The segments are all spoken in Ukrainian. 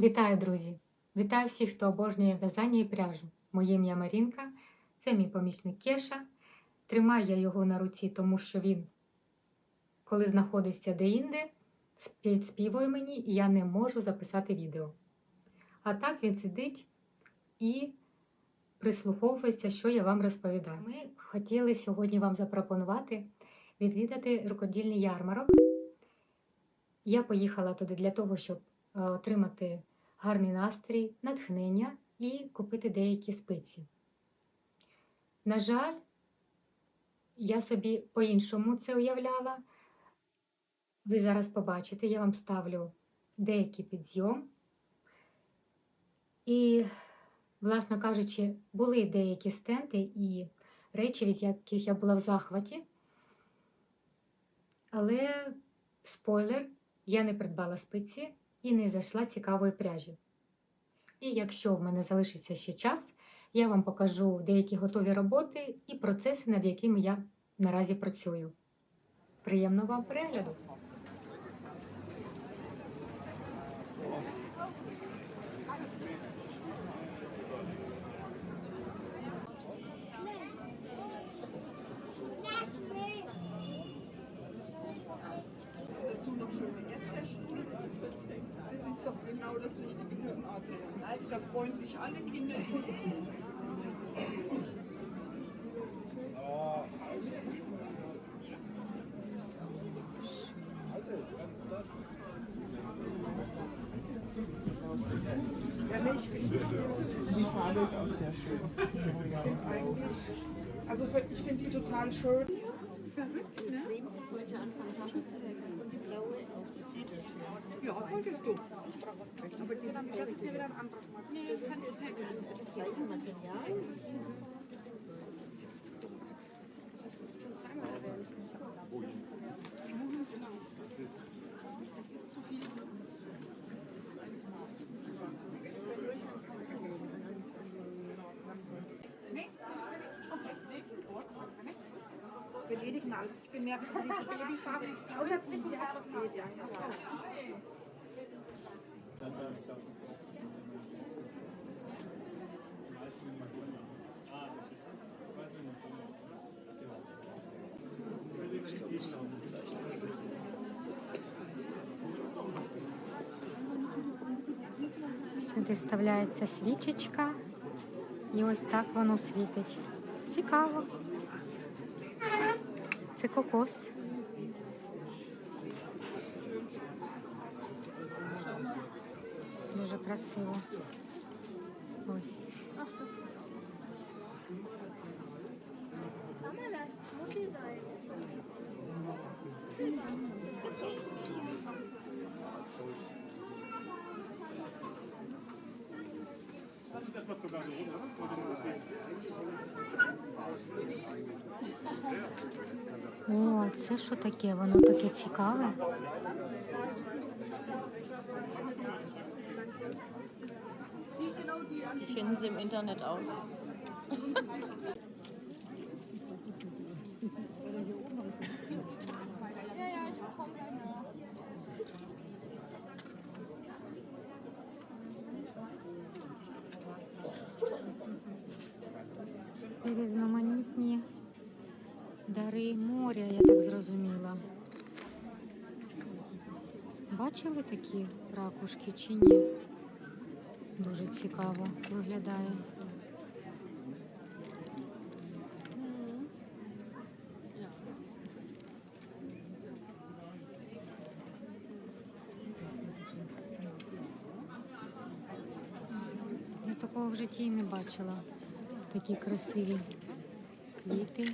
Вітаю, друзі! Вітаю всіх, хто обожнює в'язання і пряжу. Моє ім'я Марінка, це мій помічник Кеша. Тримаю я його на руці, тому що він, коли знаходиться де-інде, підспівує мені, і я не можу записати відео. А так він сидить і прислуховується, що я вам розповідаю. Ми хотіли сьогодні вам запропонувати відвідати рукодільний ярмарок. Я поїхала туди для того, щоб е, отримати гарний настрій, натхнення і купити деякі спиці. На жаль, я собі по-іншому це уявляла. Ви зараз побачите, я вам ставлю деякий підйом. І, власно кажучи, були деякі стенди і речі, від яких я була в захваті. Але спойлер, я не придбала спиці і не зайшла цікавої пряжі. І якщо в мене залишиться ще час, я вам покажу деякі готові роботи і процеси, над якими я наразі працюю. Приємного вам перегляду! Genau das Richtige für den Adrian. Da freuen sich alle Kinder. Die Farbe ist auch sehr schön. Also ich finde die total schön. Verrückt, ne? Ja, solltest du kannst ja wieder ein anderes machen. Nee, das kannst du packen. Das gleiche Material. Das wird schon zweimal werden. Oh ja. Genau. Das ist, das ist zu viel für uns. Das ist eigentlich mal. Wir ledigen alles. Ich bin mehr für die Babyfarbe. Grundsätzlich die Haare. Ja, ja. Сюди вставляється свічечка, і ось так воно світить. Цікаво. Це кокос. Дуже красиво. Ось. О, це що таке? Воно таке цікаве. Die finden Sie im Internet auch. Це різноманітні дари моря, я так зрозуміла. Бачили такі ракушки чи ні? Дуже цікаво виглядає. Я такого в житті і не бачила. Такі красиві квіти.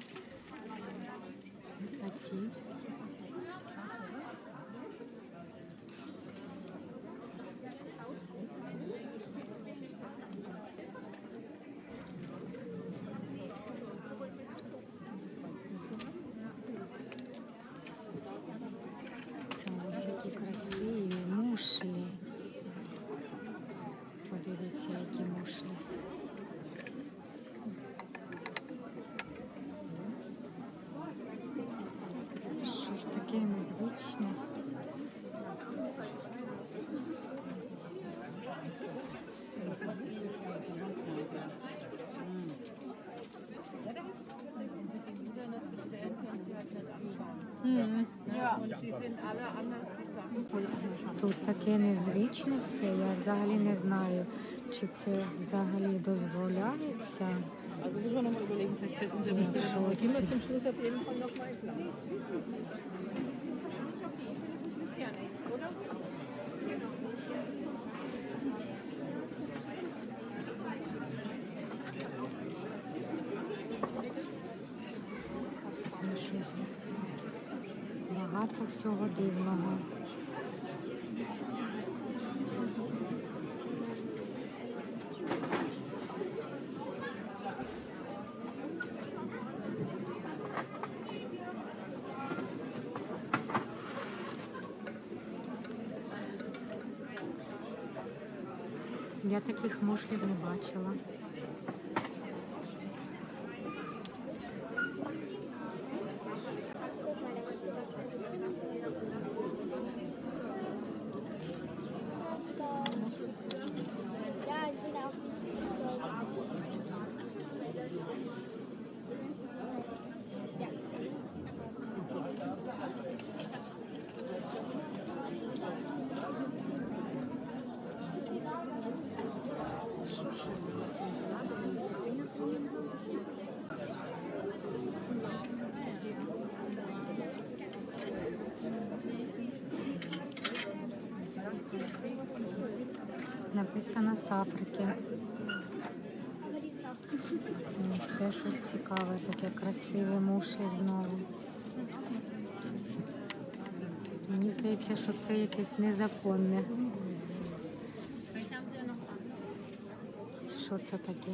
А ці. такий незвичний. Тут таке незвичне все, я взагалі не знаю, чи це взагалі дозволяється. Also müssen wir nochmal überlegen, vielleicht finden Sie ja bestimmt. Gehen wir zum Schluss auf jeden Fall nochmal. Всього дивного. Я таких мушлів не бачила. Написано з Африки. Це щось цікаве, таке красиве мушлі знову. Мені здається, що це якесь незаконне. Що це таке?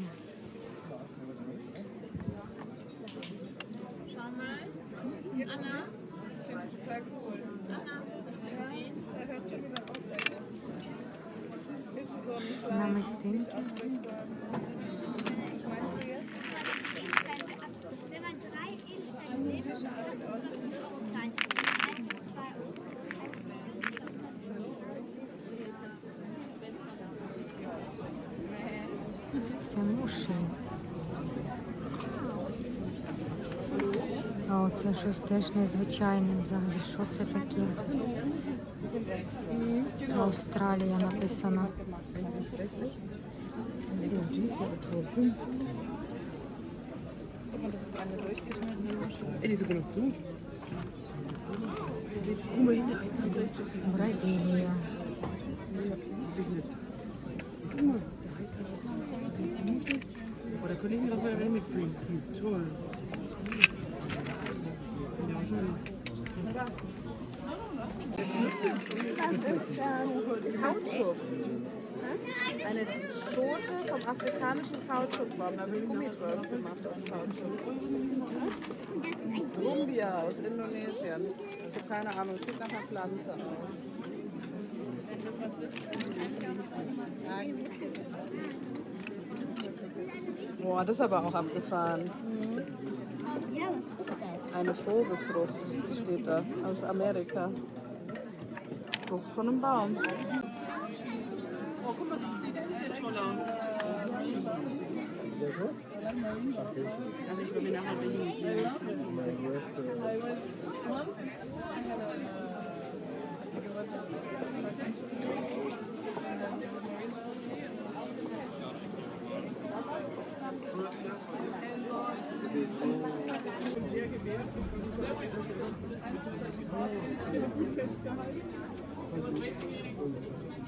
Це мушлі. А оце щось теж незвичайне взагалі. Що це таке? Австралія написано. Ey, die ist sogar noch zu. Guck mal hinter ein Zahnreis. Brasilia. Guck mal, der Heizer ist noch Oder könnte ich mir das mal mitbringen? Die ist toll. Ja, schön. Das ist ähm, Kautschuk. Eine Schote vom afrikanischen Kautschukbaum. Da wird Gummi gemacht aus Kautschuk. Lumbia aus Indonesien. Ich habe keine Ahnung, sieht nach einer Pflanze aus. Boah, das ist aber auch abgefahren. ja, was ist das? Eine Vogelfrucht steht da aus Amerika. Frucht von einem Baum. là.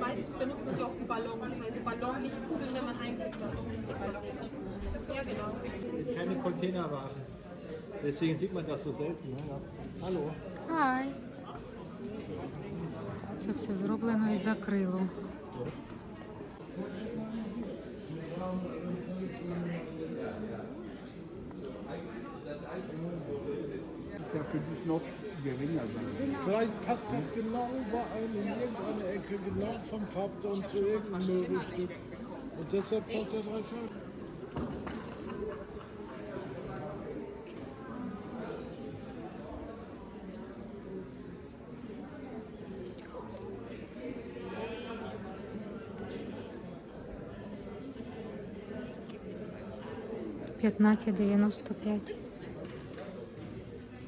meistens benutzt man die auch für Ballons, also Ballon nicht kugeln, wenn man einkriegt. Ja, genau. Das ist keine Containerware. Deswegen sieht man das so selten. Ne? Hallo. Hi. Це все зроблено із акрилу. Das ist ja für dich noch geringer sein. Vielleicht passt das genau überall in irgendeine Ecke, genau vom Farbton zu irgendeinem Möbelstück. Und deshalb zahlt er drei Farben. П'ятнадцять дев'яносто п'ять.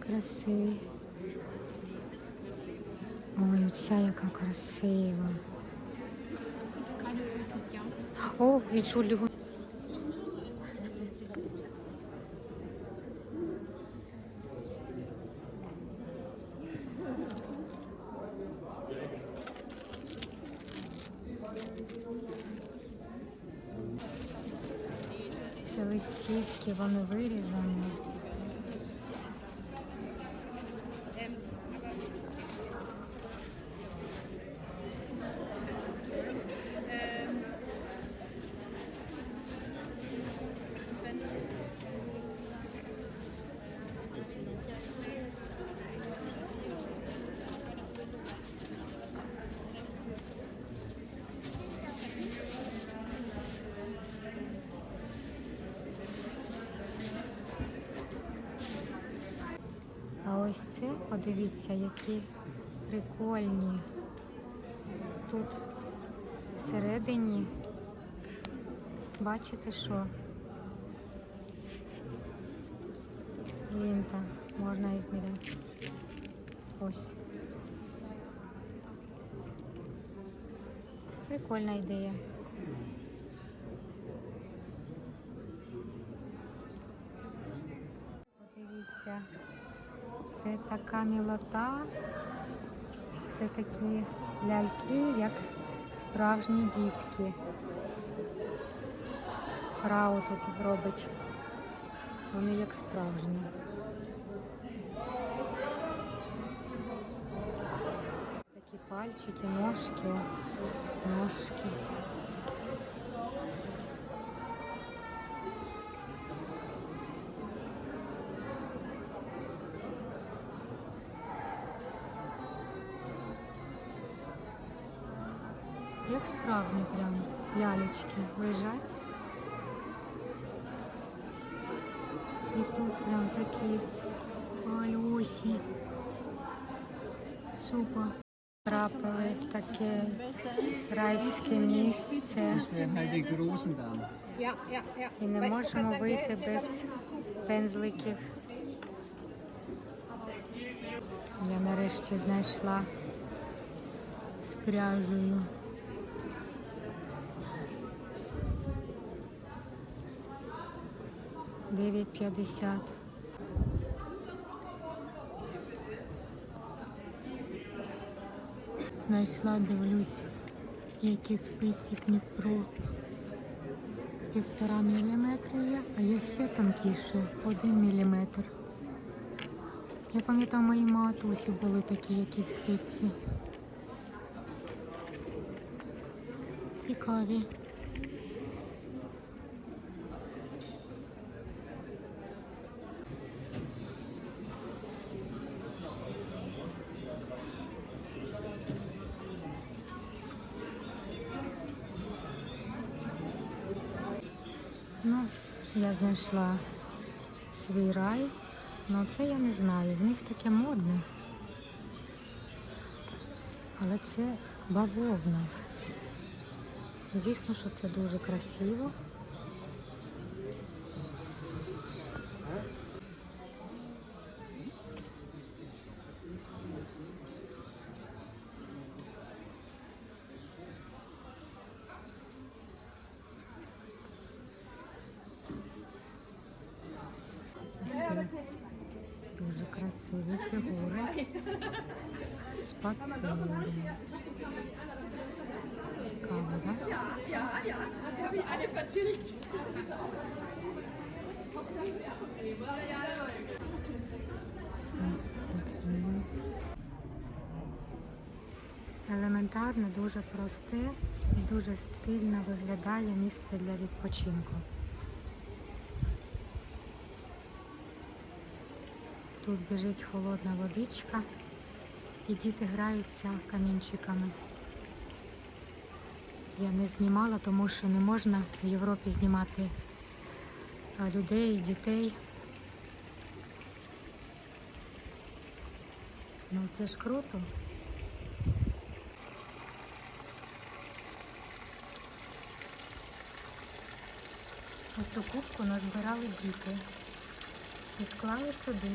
Красиві. Ой, оця яка красива. О, Entschuldigung. Це листівки, вони вирізані. А ось це, подивіться, які прикольні. Тут всередині, бачите що? Лінта, можна і зміряти. Ось. Прикольна ідея. Подивіться. Це така мілота. Це такі ляльки, як справжні дітки. Фрау тут робить. Вони як справжні. Такі пальчики, ножки, ножки. Лялечки лежать. І тут прям такі малюсі. Супер. Трапили в таке райське місце і не можемо вийти без пензликів. Я нарешті знайшла з пряжею. Дев'ять п'ятдесят. Знайшла, дивлюсь, які спиці Кніпро. Півтора міліметра є, а є ще тонкіше, один міліметр. Я пам'ятаю, моїй матусі були такі якісь спиці. Цікаві. Ну, я знайшла свій рай, але це я не знаю. В них таке модне. Але це бавовна. Звісно, що це дуже красиво. Це дуже красиві фігури. З папіром. Цікаво, так? Да? Ja, ja. Die habe ich alle vertilgt. Ось такі. Елементарне, дуже просте і дуже стильно виглядає місце для відпочинку. Тут біжить холодна водичка, і діти граються камінчиками. Я не знімала, тому що не можна в Європі знімати людей, дітей. Ну це ж круто. Оцю кубку назбирали діти і склали сюди.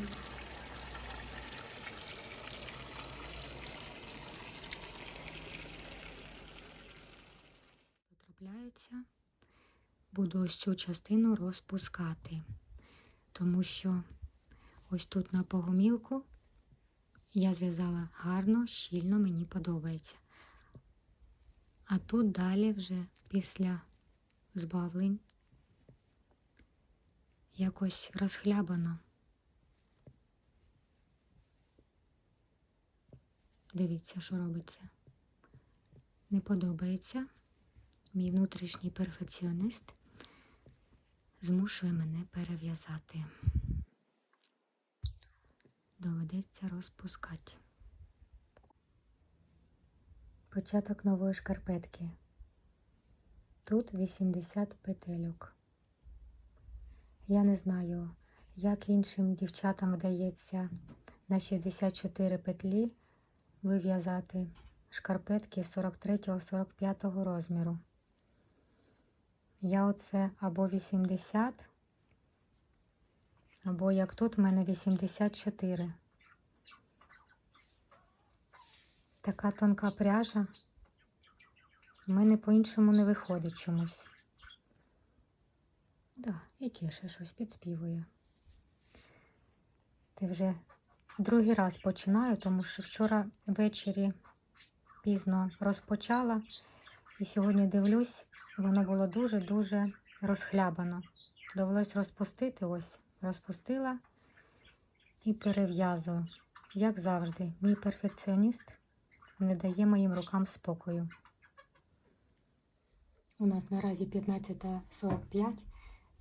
Буду ось цю частину розпускати, тому що ось тут на погомілку я зв'язала гарно, щільно, мені подобається. А тут далі вже після збавлень якось розхлябано. Дивіться, що робиться. Не подобається. Мій внутрішній перфекціоніст змушує мене перев'язати. Доведеться розпускати. Початок нової шкарпетки. Тут 80 петельок. Я не знаю, як іншим дівчатам вдається на 64 петлі вив'язати шкарпетки 43-45 розміру. Я оце або 80, або як тут в мене 84. Така тонка пряжа. У мене по-іншому не виходить чомусь. Да, і Кеша щось підспівує. Ти вже другий раз починаю, тому що вчора ввечері пізно розпочала, і сьогодні дивлюсь, воно було дуже-дуже розхлябано. Довелось розпустити, ось, розпустила і перев'язую. Як завжди, мій перфекціоніст не дає моїм рукам спокою. У нас наразі 15.45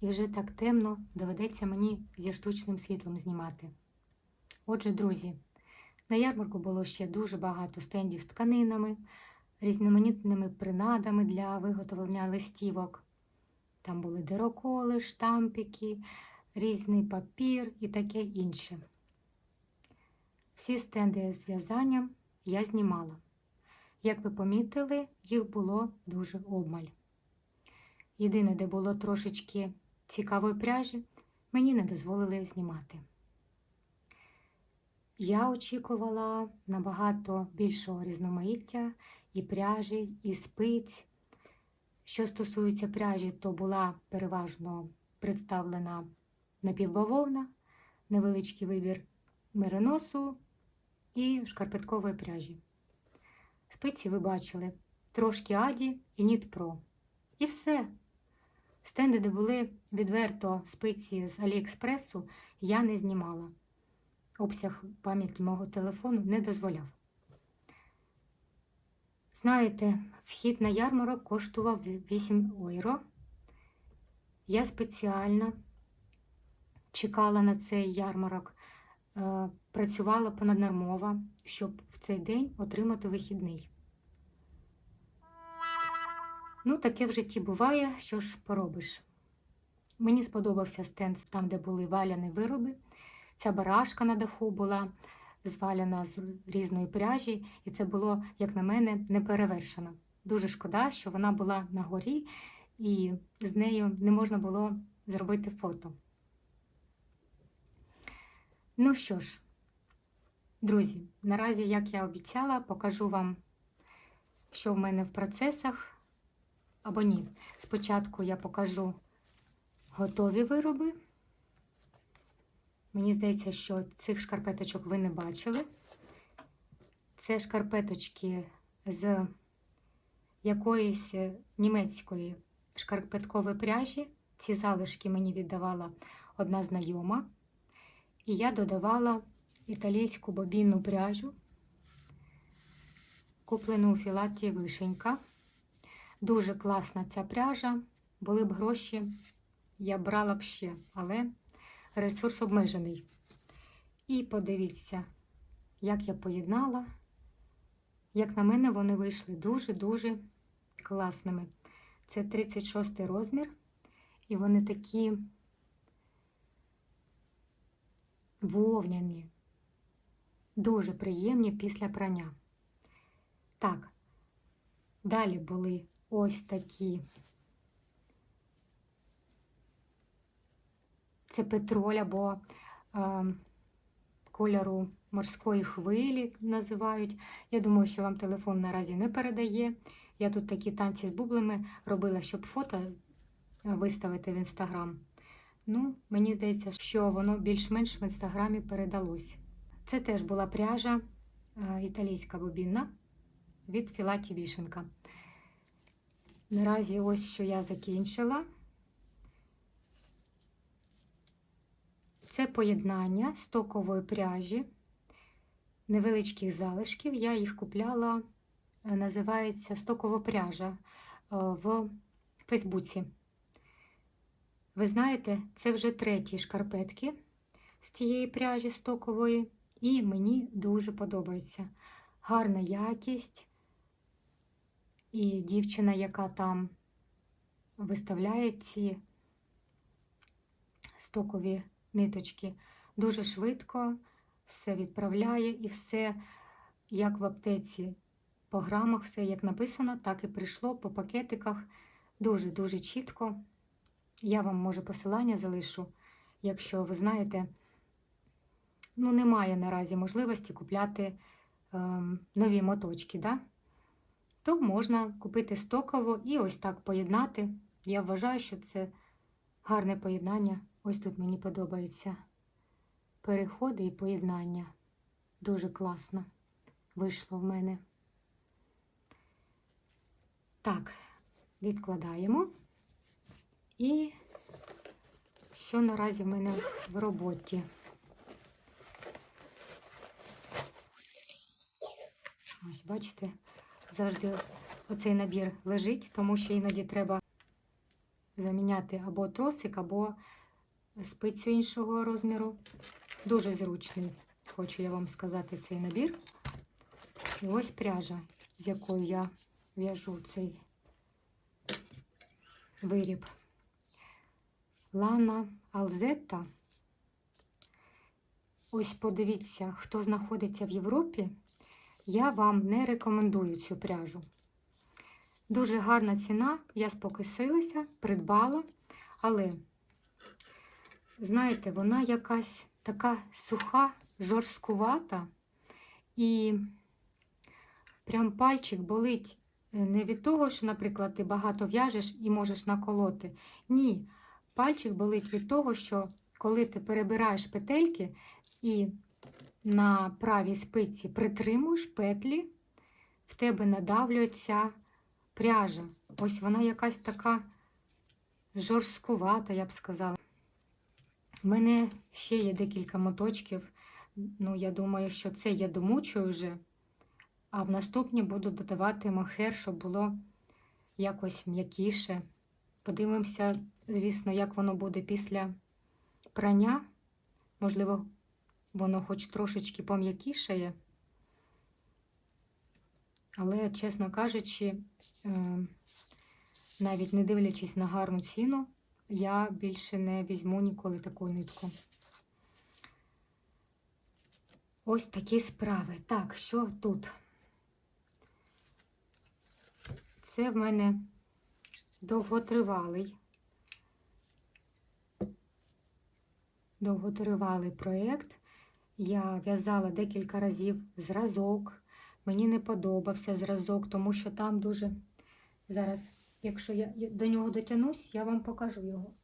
і вже так темно доведеться мені зі штучним світлом знімати. Отже, друзі, на ярмарку було ще дуже багато стендів з тканинами, різноманітними принадами для виготовлення листівок. Там були дироколи, штампики, різний папір і таке інше. Всі стенди з в'язанням я знімала. Як ви помітили, їх було дуже обмаль. Єдине, де було трошечки цікавої пряжі, мені не дозволили знімати. Я очікувала набагато більшого різноманіття і пряжі, і спиць. Що стосується пряжі, то була переважно представлена напівбавовна, невеличкий вибір мериносу і шкарпеткової пряжі. Спиці ви бачили трошки Аді і Ніт Про. І все. Стенди, де були відверто спиці з Аліекспресу, я не знімала. Обсяг пам'яті мого телефону не дозволяв. Знаєте, вхід на ярмарок коштував 8 євро. Я спеціально чекала на цей ярмарок, е, працювала понаднормово, щоб в цей день отримати вихідний. Ну, таке в житті буває, що ж поробиш. Мені сподобався стенд там, де були валяні вироби. Ця барашка на даху була зваляна з різної пряжі, і це було, як на мене, неперевершено. Дуже шкода, що вона була на горі, і з нею не можна було зробити фото. Ну що ж, друзі, наразі, як я обіцяла, покажу вам, що в мене в процесах. Або ні. Спочатку я покажу готові вироби. Мені здається, що цих шкарпеточок ви не бачили. Це шкарпеточки з якоїсь німецької шкарпеткової пряжі. Ці залишки мені віддавала одна знайома. І я додавала італійську бобінну пряжу, куплену у філаті вишенька. Дуже класна ця пряжа. Були б гроші, я брала б ще, але ресурс обмежений. І подивіться, як я поєднала. Як на мене, вони вийшли дуже-дуже класними. Це 36 розмір, і вони такі вовняні, дуже приємні після прання. Так, далі були ось такі. Це петроль або е, кольору морської хвилі називають. Я думаю, що вам телефон наразі не передає. Я тут такі танці з бублами робила, щоб фото е, виставити в інстаграм. Ну, мені здається, що воно більш-менш в інстаграмі передалось. Це теж була пряжа е, італійська бобінна від Філаті Вішенка. Наразі ось що я закінчила. Це поєднання стокової пряжі, невеличких залишків. Я їх купляла, е, називається стокова пряжа е, в Фейсбуці. Ви знаєте, це вже треті шкарпетки з цієї пряжі стокової, і мені дуже подобається. Гарна якість. І дівчина, яка там виставляє ці стокові ниточки, дуже швидко все відправляє і все, як в аптеці, по грамах, все як написано, так і прийшло по пакетиках. Дуже-дуже чітко. Я вам, може, посилання залишу, якщо ви знаєте, ну, немає наразі можливості купляти ем, нові моточки, да? то можна купити стоково і ось так поєднати. Я вважаю, що це гарне поєднання. Ось тут мені подобається переходи і поєднання. Дуже класно вийшло в мене. Так, відкладаємо. І що наразі в мене в роботі? Ось, бачите, завжди оцей набір лежить, тому що іноді треба заміняти або тросик, або спицю іншого розміру. Дуже зручний, хочу я вам сказати, цей набір. І ось пряжа, з якою я в'яжу цей виріб. Лана Алзетта. Ось подивіться, хто знаходиться в Європі, я вам не рекомендую цю пряжу. Дуже гарна ціна, я спокусилася, придбала, але, знаєте, вона якась така суха, жорсткувата, і прям пальчик болить е, не від того, що, наприклад, ти багато в'яжеш і можеш наколоти. Ні, пальчик болить від того, що коли ти перебираєш петельки і на правій спиці притримуєш петлі, в тебе надавлюється пряжа. Ось вона якась така жорсткувата, я б сказала. У мене ще є декілька моточків. Ну, я думаю, що це я домучую вже. А в наступні буду додавати мохер, щоб було якось м'якіше. Подивимося, звісно, як воно буде після прання. Можливо, воно хоч трошечки пом'якішає. Але, чесно кажучи, е, навіть не дивлячись на гарну ціну, я більше не візьму ніколи таку нитку. Ось такі справи. Так, що тут? Це в мене довготривалий, довготривалий проєкт. Я в'язала декілька разів зразок. Мені не подобався зразок, тому що там дуже. Зараз, якщо я до нього дотянусь, я вам покажу його.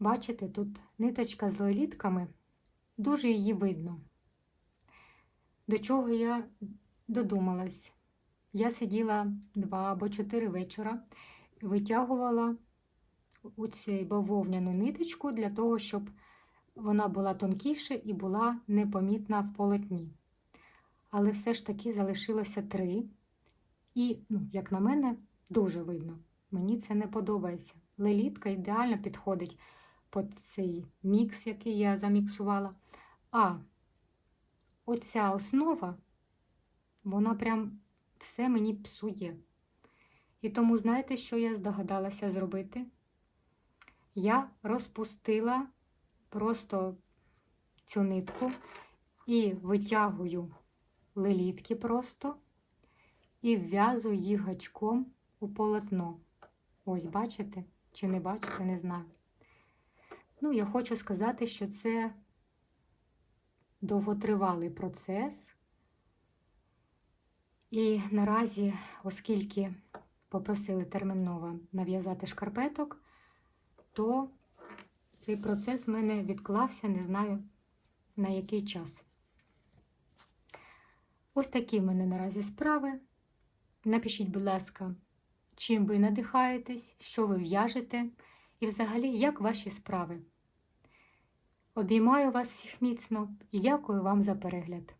Бачите, тут ниточка з лелітками, дуже її видно. До чого я додумалась? Я сиділа два або чотири вечора, витягувала у цю бавовняну ниточку для того, щоб вона була тонкіше і була непомітна в полотні. Але все ж таки залишилося три. І, ну, як на мене, дуже видно. Мені це не подобається. Лелітка ідеально підходить під цей мікс, який я заміксувала. А оця основа, вона прям все мені псує. І тому, знаєте, що я здогадалася зробити? Я розпустила просто цю нитку і витягую лелітки просто і вв'язую їх гачком у полотно. Ось, бачите? Чи не бачите, не знаю. Ну, я хочу сказати, що це довготривалий процес. І наразі, оскільки попросили терміново нав'язати шкарпеток, то цей процес в мене відклався, не знаю на який час. Ось такі в мене наразі справи. Напишіть, будь ласка, чим ви надихаєтесь, що ви в'яжете і взагалі як ваші справи. Обіймаю вас всіх міцно і дякую вам за перегляд.